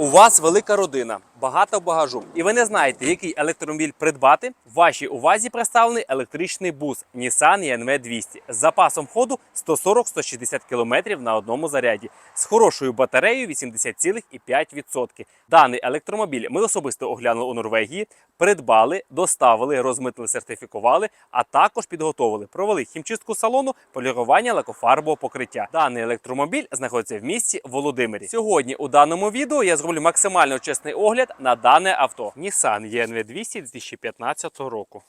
У вас велика родина, багато багажу, і ви не знаєте, який електромобіль придбати. В вашій увазі представлений електричний бус Nissan ENV 200 з запасом ходу 140-160 км на одному заряді з хорошою батареєю 80,5%. Даний електромобіль ми особисто оглянули у Норвегії, придбали, доставили, розмитили, сертифікували, а також підготовили, провели хімчистку салону, полірування лакофарбового покриття. Даний електромобіль знаходиться в місті Володимирі. Сьогодні у даному відео я зроблю максимально чесний огляд на дане авто. Nissan ENV 200 2015 року.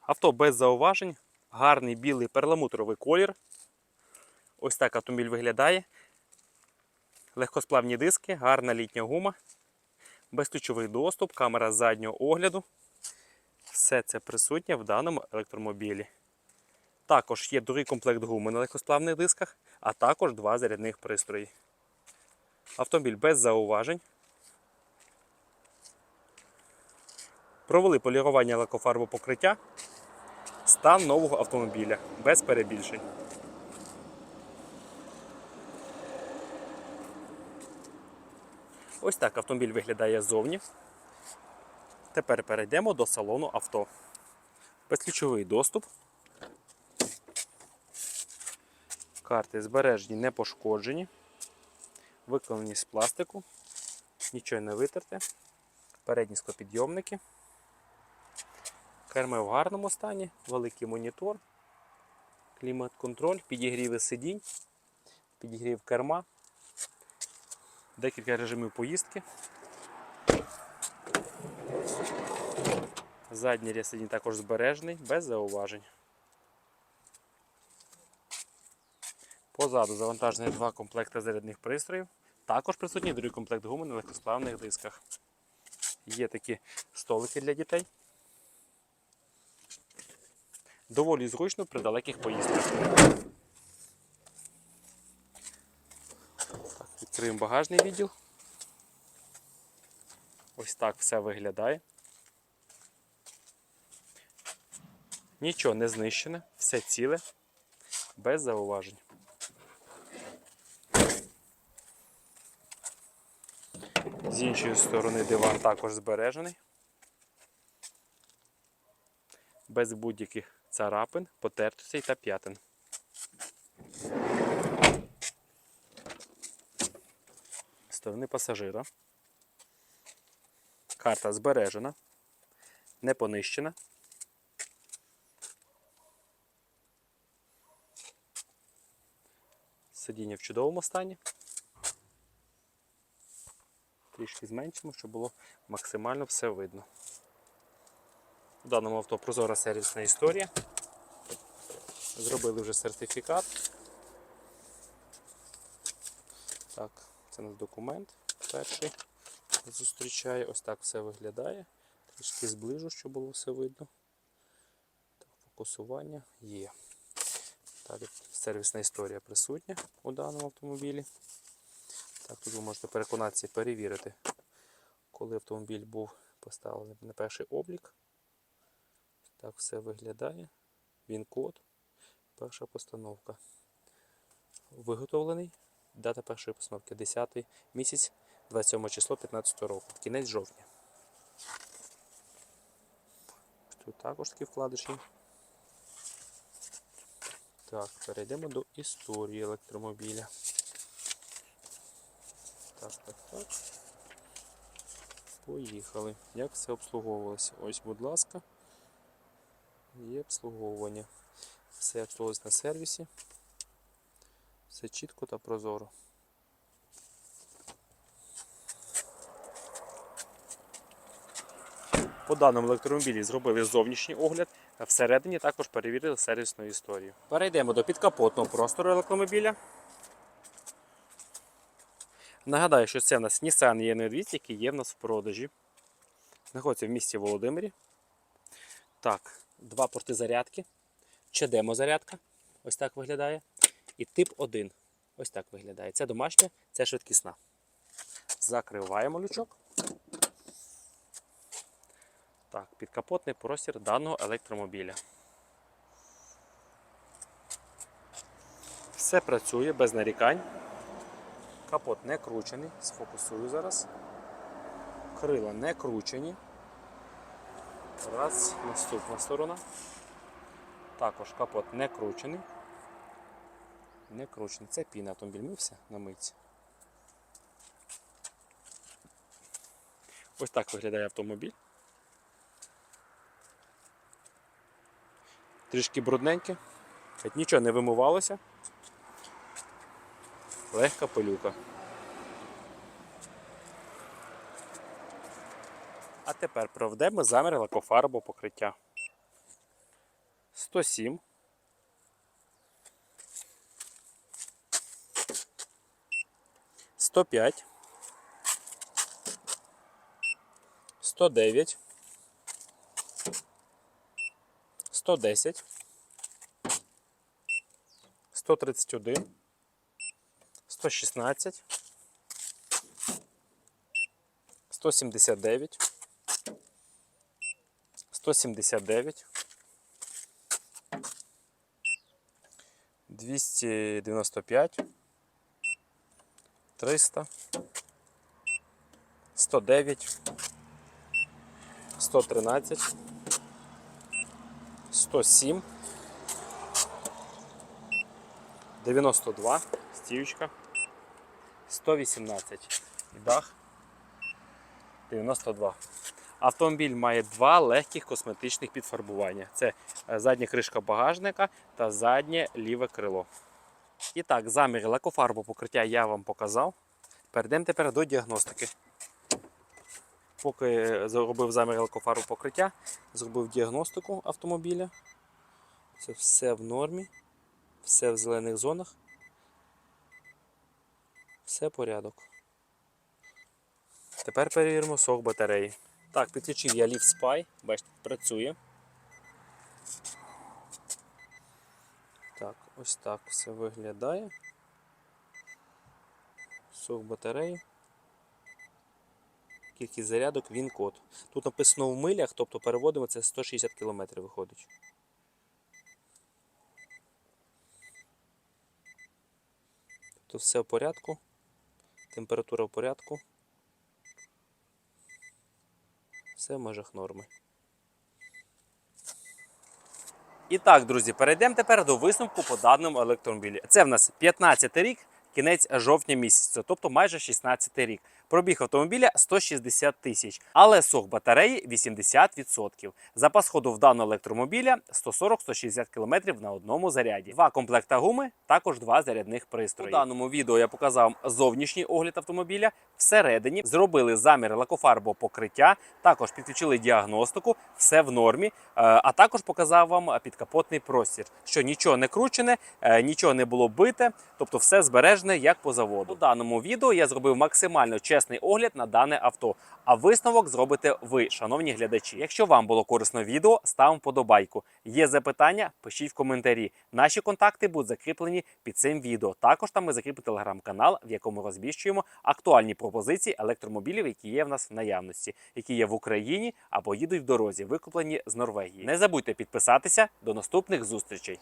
Авто без зауважень, гарний білий перламутровий колір. Ось так автомобіль виглядає. Легкосплавні диски, гарна літня гума, безключовий доступ, камера заднього огляду. Все це присутнє в даному електромобілі. Також є другий комплект гуми на легкосплавних дисках, а також два зарядних пристрої. Автомобіль без зауважень. Провели полірування лакофарбопокриття. Стан нового автомобіля без перебільшень. Ось так автомобіль виглядає ззовні. Тепер перейдемо до салону авто. Безключовий доступ. Карти збережені, не пошкоджені. Виконані з пластику. Нічого не витерте. Передні склопідйомники. Керми в гарному стані, великий монітор, клімат-контроль, підігріви сидінь, підігрів керма, декілька режимів поїздки. Задній ряд сидінь також збережений, без зауважень. Позаду завантажені два комплекти зарядних пристроїв. Також присутній другий комплект гуми на легкосплавних дисках. Є такі столики для дітей. Доволі зручно при далеких поїздках. Так, відкриємо багажний відділ. Ось так все виглядає. Нічого не знищене, все ціле, без зауважень. З іншої сторони диван також збережений. Без будь-яких царапин, потертостей та п'ятин. Сторони пасажира. Карта збережена, не понищена. Сидіння в чудовому стані. Трішки зменшимо, щоб було максимально все видно. У даному авто прозора сервісна історія. Зробили вже сертифікат. Так, це наш документ перший. Зустрічає. Ось так все виглядає. Трішки зближу, щоб було все видно. Так, фокусування є. Далі сервісна історія присутня у даному автомобілі. Так, тут ви можете переконатися і перевірити, коли автомобіль був поставлений на перший облік. Так все виглядає. Він код. Перша постановка. Виготовлений. Дата першої постановки 10 місяць, 27 число 15 року. Кінець жовтня. Тут також такі вкладиші. Так, перейдемо до історії електромобіля. Так, так, так. Поїхали. Як все обслуговувалося? Ось, будь ласка. Є обслуговування. Все обслуговується на сервісі. Все чітко та прозоро. По даному електромобілі зробили зовнішній огляд, а всередині також перевірили сервісну історію. Перейдемо до підкапотного простору електромобіля. Нагадаю, що це у нас Nissan EN 200, який є в нас в продажі. Знаходиться в місті Володимирі. Так, два порти зарядки. Чадемо зарядка. Ось так виглядає. І тип 1. Ось так виглядає. Це домашня, це швидкісна. Закриваємо лючок. Так, підкапотний простір даного електромобіля. Все працює без нарікань. Капот не кручений. Сфокусую зараз. Крила не кручені. Раз, наступна сторона. Також капот не кручений. Не кручений. Це піна автомобіль мився на митці. Ось так виглядає автомобіль. Трішки брудненьке, хоч нічого не вимивалося. Легка пилюка. Тепер проведемо замір лакофарбового покриття. 107. 105. 109. 110. 131. 116. 179. 179. 295. 300. 109. 113. 107. 92. Стівочка. 118. І дах. 92. Автомобіль має два легких косметичних підфарбування. Це е, задня кришка багажника та заднє ліве крило. І так, замір лакофарбу покриття я вам показав. Перейдемо тепер до діагностики. Поки е, зробив замір лакофарбу покриття, зробив діагностику автомобіля. Це все в нормі, все в зелених зонах. Все порядок. Тепер перевіримо сок батареї. Так, підключив я Leaf Spy, бачите, працює. Так, ось так все виглядає. Сок батареї. Кількість зарядок, він код. Тут написано в милях, тобто переводимо це 160 км виходить. Тобто все в порядку. Температура в порядку. Все в межах норми. І так, друзі, перейдемо тепер до висновку по даному електромобілі. Це в нас 15 рік, кінець жовтня місяця, тобто майже 16 рік. Пробіг автомобіля 160 тисяч, але сох батареї 80%. Запас ходу в даного електромобіля 140-160 км на одному заряді. Два комплекта гуми, також два зарядних пристрої. У даному відео я показав зовнішній огляд автомобіля. Всередині зробили замір лакофарбового покриття, також підключили діагностику, все в нормі. Е, А також показав вам підкапотний простір, що нічого не кручене, е, нічого не було бите, тобто все збережне як по заводу. У даному відео я зробив максимально чесний огляд на дане авто. А висновок зробите ви, шановні глядачі. Якщо вам було корисно відео, ставимо вподобайку. Є запитання, пишіть в коментарі. Наші контакти будуть закріплені під цим відео. Також там ми закріпимо телеграм-канал, в якому розміщуємо актуальні пропозиції електромобілів, які є в нас в наявності, які є в Україні або їдуть в дорозі, викуплені з Норвегії. Не забудьте підписатися. До наступних зустрічей.